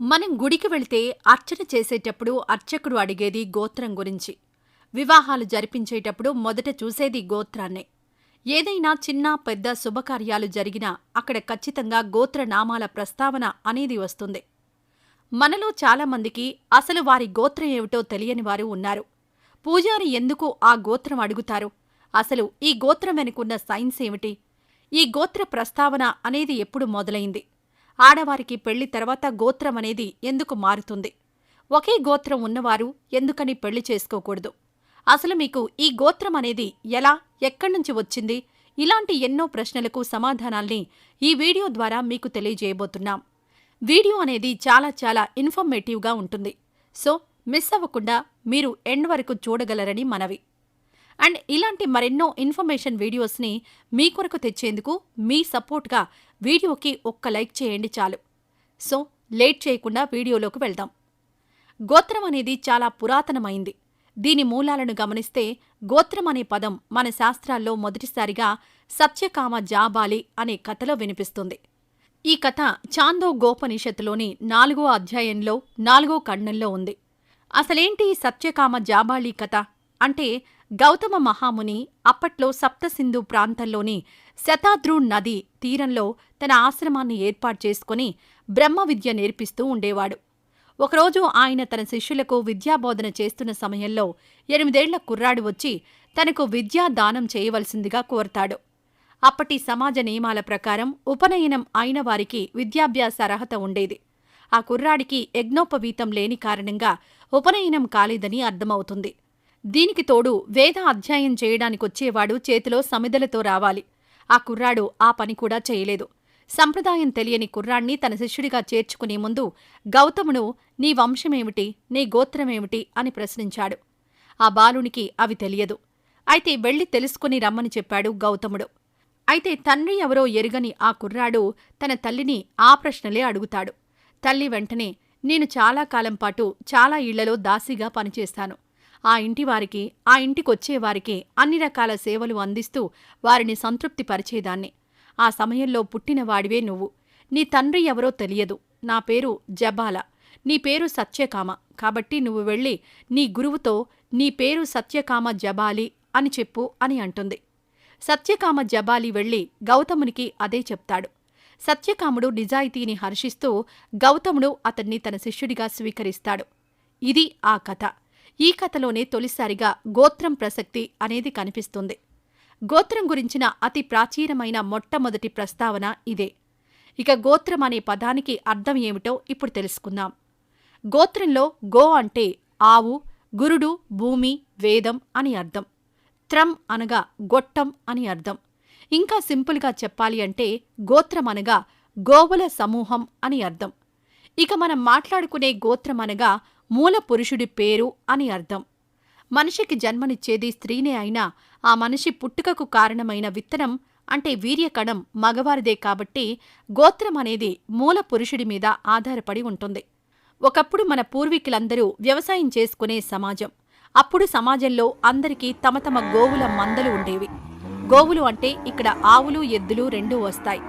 మనం గుడికి వెళితే అర్చన చేసేటప్పుడు అర్చకుడు అడిగేది గోత్రం గురించి. వివాహాలు జరిపించేటప్పుడు మొదట చూసేది గోత్రాన్నే. ఏదైనా చిన్న పెద్ద శుభకార్యాలు జరిగినా అక్కడ ఖచ్చితంగా గోత్రనామాల ప్రస్తావన అనేది వస్తుంది. మనలో చాలామందికి అసలు వారి గోత్రం ఏమిటో తెలియని వారు ఉన్నారు. పూజారి ఎందుకు ఆ గోత్రం అడుగుతారు? అసలు ఈ గోత్రం వెనుకున్న సైన్స్ ఏమిటి? ఈ గోత్ర ప్రస్తావన అనేది ఎప్పుడు మొదలైంది? ఆడవారికి పెళ్ళి తర్వాత గోత్రం అనేది ఎందుకు మారుతుంది? ఒకే గోత్రం ఉన్నవారు ఎందుకని పెళ్ళి చేసుకోకూడదు? అసలు మీకు ఈ గోత్రం అనేది ఎలా ఎక్కడ్నుంచి వచ్చింది? ఇలాంటి ఎన్నో ప్రశ్నలకు సమాధానాల్ని ఈ వీడియో ద్వారా మీకు తెలియజేయబోతున్నాం. వీడియో అనేది చాలా చాలా ఇన్ఫర్మేటివ్గా ఉంటుంది. సో మిస్ అవ్వకుండా మీరు ఎండ్ వరకు చూడగలరని మనవి. అండ్ ఇలాంటి మరెన్నో ఇన్ఫర్మేషన్ వీడియోస్ని మీ కొరకు తెచ్చేందుకు మీ సపోర్ట్గా వీడియోకి ఒక్క లైక్ చేయండి చాలు. సో లేట్ చేయకుండా వీడియోలోకి వెళ్దాం. గోత్రం అనేది చాలా పురాతనమైంది. దీని మూలాలను గమనిస్తే గోత్రం అనే పదం మన శాస్త్రాల్లో మొదటిసారిగా సత్యకామ జాబాలి అనే కథలో వినిపిస్తుంది. ఈ కథ చాందో గోపనిషత్తులోని నాలుగో అధ్యాయంలో నాలుగో ఖండంలో ఉంది. అసలేంటి ఈ సత్యకామ జాబాళీ కథ? అంటే గౌతమ మహాముని అప్పట్లో సప్తసింధు ప్రాంతంలోని శతాద్రు నది తీరంలో తన ఆశ్రమాన్ని ఏర్పాటు చేసుకుని బ్రహ్మ విద్య నేర్పిస్తూ ఉండేవాడు. ఒకరోజు ఆయన తన శిష్యులకు విద్యాబోధన చేస్తున్న సమయంలో ఎనిమిదేళ్ళ కుర్రాడు వచ్చి తనకు విద్యా దానం చేయవలసిందిగా కోరతాడు. అప్పటి సమాజ నియమాల ప్రకారం ఉపనయనం అయిన వారికి విద్యాభ్యాస అర్హత ఉండేది. ఆ కుర్రాడికి యజ్ఞోపవీతం లేని కారణంగా ఉపనయనం కాలేదని అర్థమవుతుంది. దీనికి తోడు వేద అధ్యాయం చేయడానికొచ్చేవాడు చేతిలో సమిదలతో రావాలి. ఆ కుర్రాడు ఆ పని కూడా చేయలేదు. సంప్రదాయం తెలియని కుర్రాణ్ణి తన శిష్యుడిగా చేర్చుకునే ముందు గౌతముడు నీ వంశమేమిటి? నీ గోత్రమేమిటి? అని ప్రశ్నించాడు. ఆ బాలునికి అవి తెలియదు. అయితే వెళ్ళి తెలుసుకుని రమ్మని చెప్పాడు గౌతముడు. అయితే తండ్రి ఎవరో ఎరుగని ఆ కుర్రాడు తన తల్లిని ఆ ప్రశ్నలే అడుగుతాడు. తల్లి వెంటనే నేను చాలా కాలం పాటు చాలా ఇళ్ళలో దాసిగా పనిచేస్తాను. ఆ ఇంటివారికి ఆ ఇంటికొచ్చేవారికి అన్ని రకాల సేవలు అందిస్తూ వారిని సంతృప్తిపరిచేదాన్ని. ఆ సమయంలో పుట్టినవాడివే నువ్వు. నీ తండ్రి ఎవరో తెలియదు. నా పేరు జబాల. నీ పేరు సత్యకామ. కాబట్టి నువ్వు వెళ్ళి నీ గురువుతో నీ పేరు సత్యకామ జబాలి అని చెప్పు అని అంటుంది. సత్యకామ జబాలి వెళ్ళి గౌతమునికి అదే చెప్తాడు. సత్యకాముడు నిజాయితీని హర్షిస్తూ గౌతముడు అతన్ని తన శిష్యుడిగా స్వీకరిస్తాడు. ఇది ఆ కథ. ఈ కథలోనే తొలిసారిగా గోత్రం ప్రసక్తి అనేది కనిపిస్తుంది. గోత్రం గురించిన అతి ప్రాచీనమైన మొట్టమొదటి ప్రస్తావన ఇదే. ఇక గోత్రం అనే పదానికి అర్థం ఏమిటో ఇప్పుడు తెలుసుకుందాం. గోత్రంలో గో అంటే ఆవు గురుడు భూమి వేదం అని అర్థం. త్రం అనగా గొట్టం అని అర్థం. ఇంకా సింపుల్గా చెప్పాలి అంటే గోత్రం అనగా గోవుల సమూహం అని అర్థం. ఇక మనం మాట్లాడుకునే గోత్రం అనగా మూల పురుషుడి పేరు అని అర్థం. మనిషికి జన్మనిచ్చేది స్త్రీనే అయినా ఆ మనిషి పుట్టుకకు కారణమైన విత్తనం అంటే వీర్యకణం మగవారిదే కాబట్టి గోత్రం అనేది మూల పురుషుడి మీద ఆధారపడి ఉంటుంది. ఒకప్పుడు మన పూర్వీకులందరూ వ్యవసాయం చేసుకునే సమాజం. అప్పుడు సమాజంలో అందరికీ తమ తమ గోవుల మందలు ఉండేవి. గోవులు అంటే ఇక్కడ ఆవులు ఎద్దులు రెండూ వస్తాయి.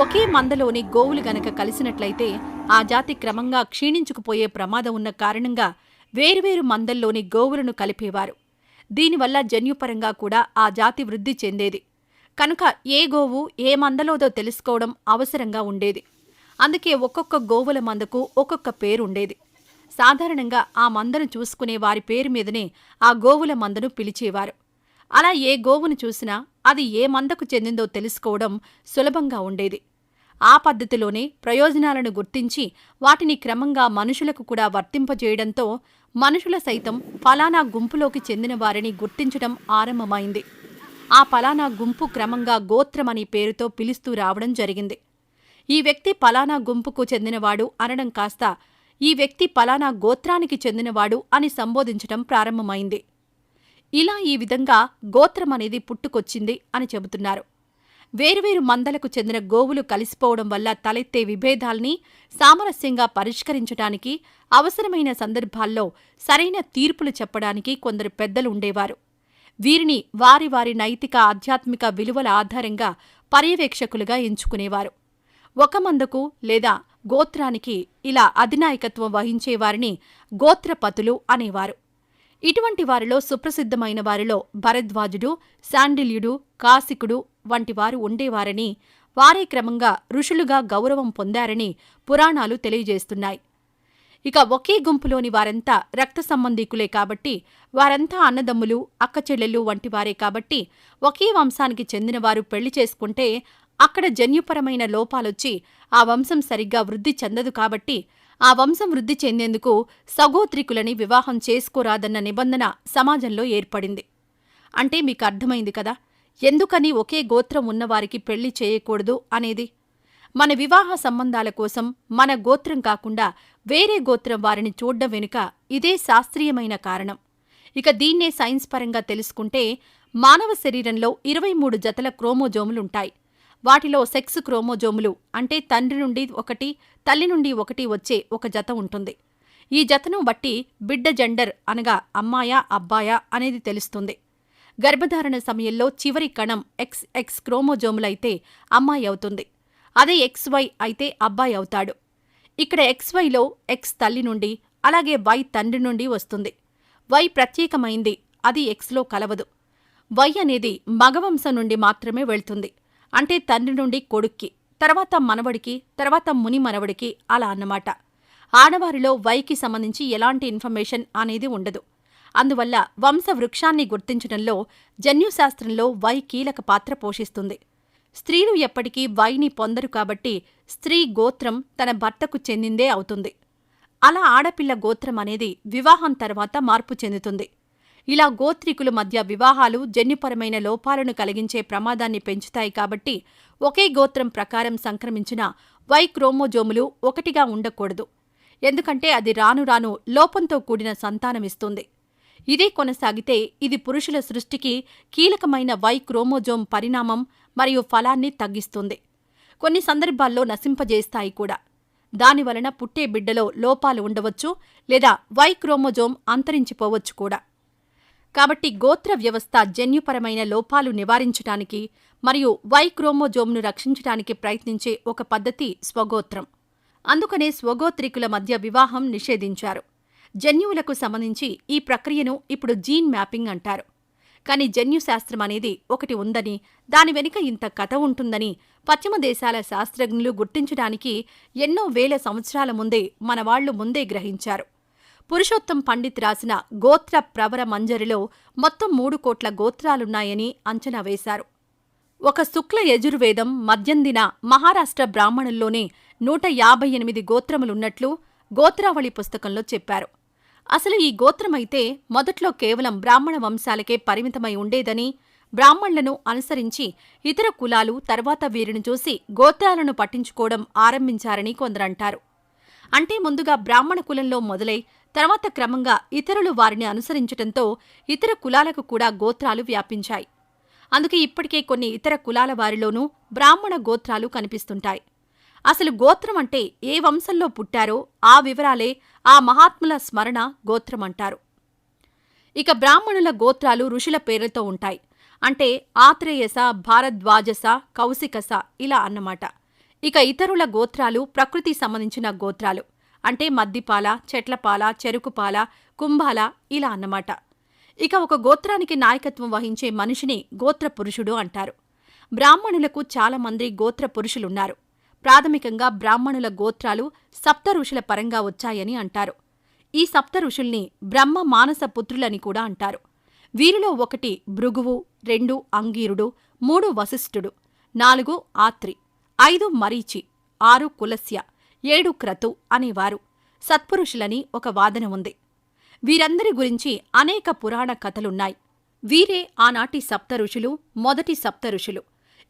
ఒకే మందలోని గోవులు గనక కలిసినట్లయితే ఆ జాతి క్రమంగా క్షీణించుకుపోయే ప్రమాదం ఉన్న కారణంగా వేరువేరు మందల్లోని గోవులను కలిపేవారు. దీనివల్ల జన్యుపరంగా కూడా ఆ జాతి వృద్ధి చెందేది. కనుక ఏ గోవు ఏ మందలోదో తెలుసుకోవడం అవసరంగా ఉండేది. అందుకే ఒక్కొక్క గోవుల మందకు ఒక్కొక్క పేరుండేది. సాధారణంగా ఆ మందను చూసుకునే వారి పేరు మీదనే ఆ గోవుల మందను పిలిచేవారు. అలా ఏ గోవును చూసినా అది ఏ మందకు చెందిందో తెలుసుకోవడం సులభంగా ఉండేది. ఆ పద్ధతిలోనే ప్రయోజనాలను గుర్తించి వాటిని క్రమంగా మనుషులకు కూడా వర్తింపజేయడంతో మనుషుల సైతం ఫలానా గుంపులోకి చెందిన వారిని గుర్తించడం ఆరంభమైంది. ఆ ఫలానా గుంపు క్రమంగా గోత్రమనే పేరుతో పిలుస్తూ రావడం జరిగింది. ఈ వ్యక్తి పలానా గుంపుకు చెందినవాడు అనడం కాస్త ఈ వ్యక్తి పలానా గోత్రానికి చెందినవాడు అని సంబోధించటం ప్రారంభమైంది. ఇలా ఈ విధంగా గోత్రం అనేది పుట్టుకొచ్చింది అని చెబుతున్నారు. వేరువేరు మందలకు చెందిన గోవులు కలిసిపోవడం వల్ల తలెత్తే విభేదాల్ని సామరస్యంగా పరిష్కరించడానికి అవసరమైన సందర్భాల్లో సరైన తీర్పులు చెప్పడానికి కొందరు పెద్దలు ఉండేవారు. వీరిని వారి వారి నైతిక ఆధ్యాత్మిక విలువల ఆధారంగా పర్యవేక్షకులుగా ఎంచుకునేవారు. ఒక మందకు లేదా గోత్రానికి ఇలా అధినాయకత్వం వహించేవారిని గోత్రపతులు అనేవారు. ఇటువంటి వారిలో సుప్రసిద్ధమైన వారిలో భరద్వాజుడు శాండిల్యుడు కాసికుడు వంటి వారు ఉండేవారని వారే క్రమంగా ఋషులుగా గౌరవం పొందారని పురాణాలు తెలియజేస్తున్నాయి. ఇక ఒకే గుంపులోని వారంతా రక్త సంబంధీకులే కాబట్టి వారంతా అన్నదమ్ములు అక్కచెల్లెళ్ళు వంటి వారే కాబట్టి ఒకే వంశానికి చెందినవారు పెళ్ళి చేసుకుంటే అక్కడ జన్యుపరమైన లోపాలొచ్చి ఆ వంశం సరిగ్గా వృద్ధి చెందదు కాబట్టి ఆ వంశం వృద్ధి చెందేందుకు సగోత్రికులని వివాహం చేసుకోరాదన్న నిబంధన సమాజంలో ఏర్పడింది. అంటే మీకు అర్థమైంది కదా? ఎందుకని ఒకే గోత్రం ఉన్నవారికి పెళ్ళి చేయకూడదు అనేది? మన వివాహ సంబంధాల కోసం మన గోత్రం కాకుండా వేరే గోత్రం వారిని చూడ్డం వెనుక ఇదే శాస్త్రీయమైన కారణం. ఇక దీన్నే సైన్స్ పరంగా తెలుసుకుంటే మానవ శరీరంలో ఇరవై మూడు జతల క్రోమోజోములుంటాయి. వాటిలో సెక్స్ క్రోమోజోములు అంటే తండ్రి నుండి ఒకటి తల్లి నుండి ఒకటి వచ్చే ఒక జత ఉంటుంది. ఈ జతను బట్టి బిడ్డ జెండర్ అనగా అమ్మాయా అబ్బాయా అనేది తెలుస్తుంది. గర్భధారణ సమయంలో చివరి కణం ఎక్స్ ఎక్స్ క్రోమోజోములైతే అమ్మాయి అవుతుంది. అదే ఎక్స్ వై అయితే అబ్బాయి అవుతాడు. ఇక్కడ ఎక్స్ వైలో ఎక్స్ తల్లి నుండి అలాగే వై తండ్రి నుండి వస్తుంది. వై ప్రత్యేకమైంది అది ఎక్స్లో కలవదు. వై అనేది మగవంశం నుండి మాత్రమే వెళ్తుంది. అంటే తండ్రి నుండి కొడుక్కి తర్వాత మనవడికి తర్వాత ముని మనవడికి అలా అన్నమాట. ఆడవారిలో వైకి సంబంధించి ఎలాంటి ఇన్ఫర్మేషన్ అనేది ఉండదు. అందువల్ల వంశ వృక్షాన్ని గుర్తించడంలో జన్యుశాస్త్రంలో వై కీలక పాత్ర పోషిస్తుంది. స్త్రీలు ఎప్పటికీ వైని పొందరు కాబట్టి స్త్రీ గోత్రం తన భర్తకు చెందిందే అవుతుంది. అలా ఆడపిల్ల గోత్రం అనేది వివాహం తర్వాత మార్పు చెందుతుంది. ఇలా గోత్రికుల మధ్య వివాహాలు జన్యుపరమైన లోపాలను కలిగించే ప్రమాదాన్ని పెంచుతాయి కాబట్టి ఒకే గోత్రం ప్రకారం సంక్రమించిన వై క్రోమోజోములు ఒకటిగా ఉండకూడదు. ఎందుకంటే అది రాను రాను లోపంతో కూడిన సంతానమిస్తుంది ఇదే కొనసాగితే ఇది పురుషుల సృష్టికి కీలకమైన వై క్రోమోజోమ్ పరిణామం మరియు ఫలాన్ని తగ్గిస్తుంది. కొన్ని సందర్భాల్లో నశింపజేస్తాయి కూడా. దానివలన పుట్టే బిడ్డలో లోపాలు ఉండవచ్చు లేదా వై క్రోమోజోమ్ అంతరించిపోవచ్చు కూడా. కాబట్టి గోత్ర వ్యవస్థ జన్యుపరమైన లోపాలు నివారించటానికి మరియు వై క్రోమోజోమ్ను రక్షించటానికి ప్రయత్నించే ఒక పద్ధతి స్వగోత్రం. అందుకనే స్వగోత్రికుల మధ్య వివాహం నిషేధించారు. జన్యువులకు సంబంధించి ఈ ప్రక్రియను ఇప్పుడు జీన్ మ్యాపింగ్ అంటారు. కానీ జన్యుశాస్త్రం అనేది ఒకటి ఉందని దాని వెనుక ఇంత కథ ఉంటుందని పశ్చిమ దేశాల శాస్త్రజ్ఞులు గుర్తించడానికి ఎన్నో వేల సంవత్సరాల ముందే మనవాళ్ళు ముందే గ్రహించారు. పురుషోత్తం పండిత్ రాసిన గోత్ర ప్రవర మంజరిలో మొత్తం మూడు కోట్ల గోత్రాలున్నాయని అంచనా వేశారు. ఒక శుక్ల యజుర్వేదం మధ్యందిన మహారాష్ట్ర బ్రాహ్మణుల్లోనే నూట యాభై ఎనిమిది గోత్రములున్నట్లు గోత్రావళి పుస్తకంలో చెప్పారు. అసలు ఈ గోత్రమైతే మొదట్లో కేవలం బ్రాహ్మణ వంశాలకే పరిమితమై ఉండేదని బ్రాహ్మణులను అనుసరించి ఇతర కులాలు తర్వాత వీరిని చూసి గోత్రాలను పట్టించుకోవడం ఆరంభించారని కొందరంటారు. అంటే ముందుగా బ్రాహ్మణ కులంలో మొదలై తర్వాత క్రమంగా ఇతరులు వారిని అనుసరించటంతో ఇతర కులాలకు కూడా గోత్రాలు వ్యాపించాయి. అందుకే ఇప్పటికే కొన్ని ఇతర కులాల వారిలోనూ బ్రాహ్మణ గోత్రాలు కనిపిస్తుంటాయి. అసలు గోత్రం అంటే ఏ వంశంలో పుట్టారో ఆ వివరాలే ఆ మహాత్ముల స్మరణ గోత్రమంటారు ఇక బ్రాహ్మణుల గోత్రాలు ఋషుల పేర్లతో ఉంటాయి. అంటే ఆత్రేయస భారద్వాజస కౌశికస ఇలా అన్నమాట. ఇక ఇతరుల గోత్రాలు ప్రకృతి సంబంధించిన గోత్రాలు. అంటే మద్దిపాల చెట్లపాల చెరుకుపాల కుంభాల ఇలా అన్నమాట. ఇక ఒక గోత్రానికి నాయకత్వం వహించే మనిషిని గోత్ర పురుషుడు అంటారు. బ్రాహ్మణులకు చాలామంది గోత్రపురుషులున్నారు గోత్ర పురుషులున్నారు. ప్రాథమికంగా బ్రాహ్మణుల గోత్రాలు సప్త ఋషుల పరంగా వచ్చాయని అంటారు. ఈ సప్త ఋషుల్ని బ్రహ్మ మానస పుత్రులని కూడా అంటారు. వీరిలో ఒకటి భృగువు రెండు అంగీరుడు మూడు వశిష్ఠుడు నాలుగు ఆత్రి ఐదు మరీచి ఆరు కులస్య ఏడు క్రతు అనేవారు. సత్పురుషులని ఒక వాదన ఉంది. వీరందరి గురించి అనేక పురాణ కథలున్నాయి. వీరే ఆనాటి సప్తఋషులు మొదటి సప్తఋషులు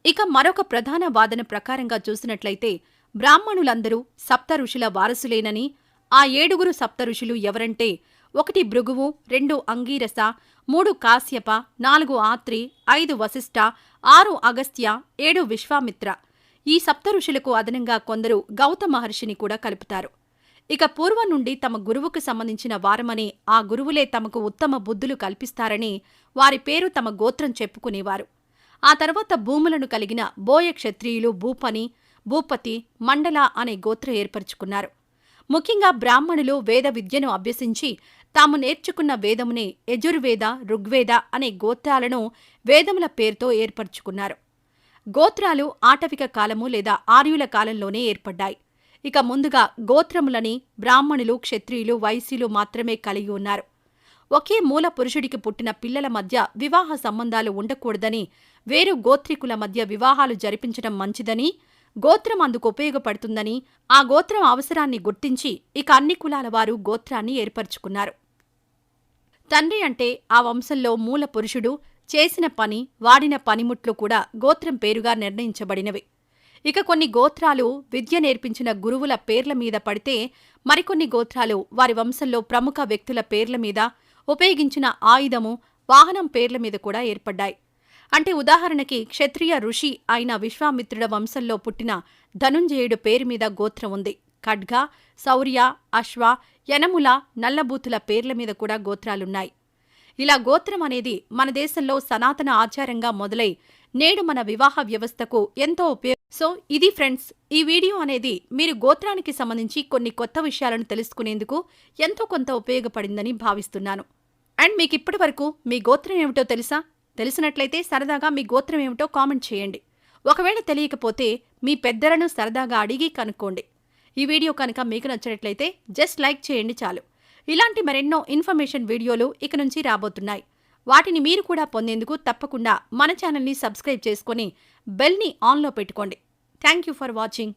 ఇక మరొక ప్రధాన వాదన ప్రకారంగా చూసినట్లయితే బ్రాహ్మణులందరూ సప్తఋషుల వారసులేనని ఆ ఏడుగురు సప్తఋషులు ఎవరంటే ఒకటి భృగువు రెండు అంగీరస మూడు కాశ్యప నాలుగు ఆత్రి ఐదు వశిష్ఠ ఆరు అగస్త్య ఏడు విశ్వామిత్ర. ఈ సప్త ఋషులకు అదనంగా కొందరు గౌతమ మహర్షిని కూడా కలుపుతారు. ఇక పూర్వం నుండి తమ గురువుకు సంబంధించిన వారమని ఆ గురువులే తమకు ఉత్తమ బుద్ధులు కల్పిస్తారని వారి పేరు తమ గోత్రం చెప్పుకునేవారు. ఆ తర్వాత భూములను కలిగిన బోయ క్షత్రియులు భూపని భూపతి మండల అనే గోత్రం ఏర్పరచుకున్నారు. ముఖ్యంగా బ్రాహ్మణులు వేద విద్యను అభ్యసించి తాము నేర్చుకున్న వేదమునే యజుర్వేద ఋగ్వేద అనే గోత్రాలను వేదముల పేరుతో ఏర్పరచుకున్నారు. గోత్రాలు ఆటవిక కాలము లేదా ఆర్యుల కాలంలోనే ఏర్పడ్డాయి. ఇక ముందుగా గోత్రములని బ్రాహ్మణులు క్షత్రియులు వైశ్యులు మాత్రమే కలిగి ఉన్నారు. ఒకే మూల పురుషుడికి పుట్టిన పిల్లల మధ్య వివాహ సంబంధాలు ఉండకూడదని వేరు గోత్రికుల మధ్య వివాహాలు జరిపించడం మంచిదని గోత్రం అందుకు ఉపయోగపడుతుందని ఆ గోత్రం అవసరాన్ని గుర్తించి ఇక అన్ని కులాల వారు గోత్రాన్ని ఏర్పరచుకున్నారు. తండ్రి అంటే ఆ వంశంలో మూల పురుషుడు చేసిన పని వాడిన పనిముట్లు కూడా గోత్రం పేరుగా నిర్ణయించబడినవి. ఇక కొన్ని గోత్రాలు విద్య నేర్పించిన గురువుల పేర్ల మీద పడితే మరికొన్ని గోత్రాలు వారి వంశంలో ప్రముఖ వ్యక్తుల పేర్ల మీద ఉపయోగించిన ఆయుధము వాహనం పేర్ల మీద కూడా ఏర్పడ్డాయి. అంటే ఉదాహరణకి క్షత్రియ ఋషి అయిన విశ్వామిత్రుడ వంశంలో పుట్టిన ధనుంజయుడు పేరు మీద గోత్రం ఉంది. ఖడ్గ శౌర్య అశ్వ యనముల నల్లబూతుల పేర్ల మీద కూడా గోత్రాలున్నాయి. ఇలా గోత్రం అనేది మన దేశంలో సనాతన ఆచారంగా మొదలై నేడు మన వివాహ వ్యవస్థకు ఎంతో ఉపయోగ. సో ఇది ఫ్రెండ్స్ ఈ వీడియో అనేది మీరు గోత్రానికి సంబంధించి కొన్ని కొత్త విషయాలను తెలుసుకునేందుకు ఎంతో కొంత ఉపయోగపడిందని భావిస్తున్నాను. అండ్ మీకు ఇప్పటి వరకు మీ గోత్రం ఏమిటో తెలుసా? తెలిసినట్లయితే సరదాగా మీ గోత్రం ఏమిటో కామెంట్ చేయండి. ఒకవేళ తెలియకపోతే మీ పెద్దలను సరదాగా అడిగి కనుక్కోండి. ఈ వీడియో కనుక మీకు నచ్చినట్లయితే జస్ట్ లైక్ చేయండి చాలు. ఇలాంటి మరెన్నో ఇన్ఫర్మేషన్ వీడియోలు ఇక నుంచి రాబోతున్నాయి. వాటిని మీరు కూడా పొందేందుకు తప్పకుండా మన ఛానల్ని సబ్స్క్రైబ్ చేసుకొని బెల్ని ఆన్లో పెట్టుకోండి. Thank you for watching.